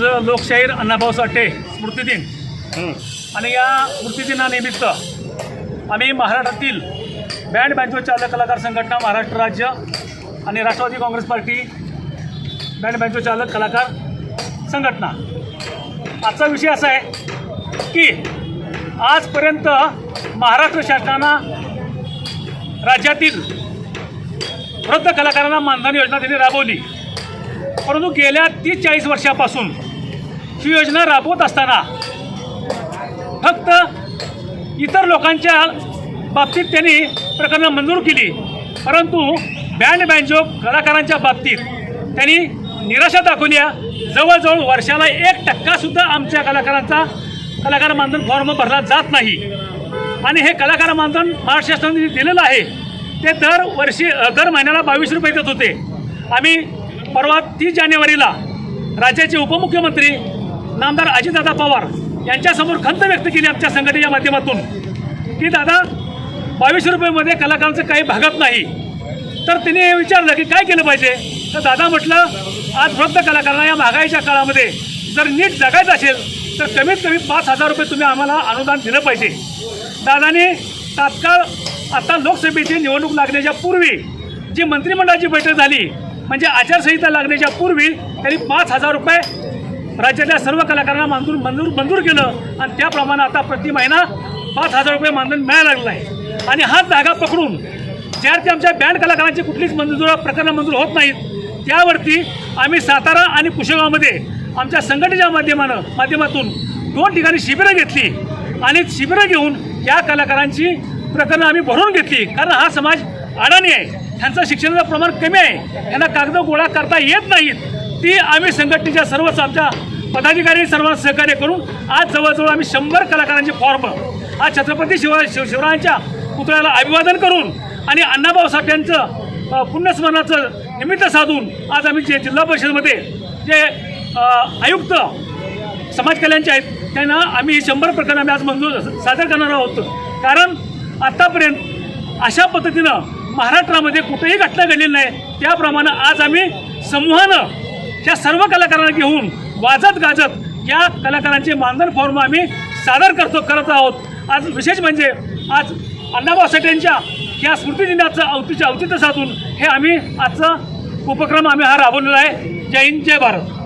आज लोकशाहीर अण्णाभाऊ साठे स्मृतिदिन आणि या स्मृतिदिनानिमित्त आम्ही महाराष्ट्रातील बँड बँजो चालक कलाकार संघटना महाराष्ट्र राज्य आणि Rashtravadi Congress party band banjo चालक कलाकार संघटना. आजचा विषय असा आहे की आजपर्यंत महाराष्ट्र शासनानं राज्यातील वृद्ध कलाकारांना मानधन योजना त्यांनी राबवली. परंतु गेल्या तीस चाळीस वर्षापासून ही योजना राबवत असताना फक्त इतर लोकांच्या बाबतीत त्यांनी प्रकरणं मंजूर केली. परंतु बँड बँजो कलाकारांच्या बाबतीत त्यांनी निराशा दाखवल्या जवळजवळ वर्षाला एक टक्कासुद्धा आमच्या कलाकारांचा कलाकार मानधन फॉर्म भरला जात नाही. आणि हे कलाकार मानधन महाराष्ट्र शासनाने दिलेलं आहे ते दर वर्षी दर महिन्याला बावीस रुपये देत होते. आम्ही परवा तीस जानेवारीला राज्याचे उपमुख्यमंत्री नामदार अजितदादा पवार यांच्यासमोर खंत व्यक्त केली आमच्या संघटनेच्या माध्यमातून. की दादा बावीस रुपयेमध्ये कलाकारांचं काही भागत नाही. तर तिने हे विचारलं की काय केलं पाहिजे? तर दादा म्हटलं आज वृद्ध कलाकारांना या महागाईच्या काळामध्ये जर नीट जगायचं असेल तर कमीत कमी पाच हजार रुपये तुम्ही आम्हाला अनुदान दिलं पाहिजे. दादाने तात्काळ आता लोकसभेची निवडणूक लागण्याच्या पूर्वी जी मंत्रिमंडळाची बैठक झाली म्हणजे आचारसंहिता लागण्याच्या पूर्वी त्यांनी पाच हजार रुपये राज्यातल्या सर्व कलाकारांना मंजूर मंजूर मंजूर केलं आणि त्याप्रमाणे आता प्रति महिना पाच हजार रुपये मानधन मिळायला लागलं आहे. आणि हाच जागा पकडून ज्या ते आमच्या बँड कलाकारांची कुठलीच मंजूर प्रकरणं मंजूर होत नाहीत त्यावरती आम्ही सातारा आणि कुशेगावमध्ये आमच्या संघटनेच्या माध्यमानं माध्यमातून दोन ठिकाणी शिबिरं घेतली आणि शिबिरं घेऊन या कलाकारांची प्रकरणं आम्ही भरून घेतली. कारण हा समाज अडाणी आहे. त्यांचं शिक्षणाचं प्रमाण कमी आहे. त्यांना कागद गोळा करता येत नाहीत. ती आम्ही संघटनेच्या सर्वच आमच्या पदाधिकारी सर्वांना सहकार्य करून आज जवळजवळ आम्ही शंभर कलाकारांचे फॉर्म आज छत्रपती शिवा शिव शिवरायांच्या पुतळ्याला अभिवादन करून आणि अण्णाभाऊ साठ्यांचं यांचं पुण्यस्मरणाचं निमित्त साधून आज आम्ही जे जिल्हा परिषदमध्ये जे आयुक्त समाज कल्याणचे आहेत त्यांना आम्ही ही शंभर प्रकरण आम्ही आज मंजूर सादर करणार आहोत. कारण आत्तापर्यंत अशा पद्धतीनं महाराष्ट्रामध्ये कुठेही घटना घडलेली नाही. त्याप्रमाणे आज आम्ही समूहानं ह्या सर्व कलाकारांना घेऊन वाजत गाजत या कलाकारांचे मानधन फॉर्म आम्ही सादर करतो करत आहोत. आज विशेष म्हणजे आज अण्णाभाऊ साठेंच्या या स्मृतिदिनाचं औतीच्या औचित्य साधून हे आम्ही आजचा उपक्रम आम्ही हा राबवलेला आहे. जय हिंद जय भारत.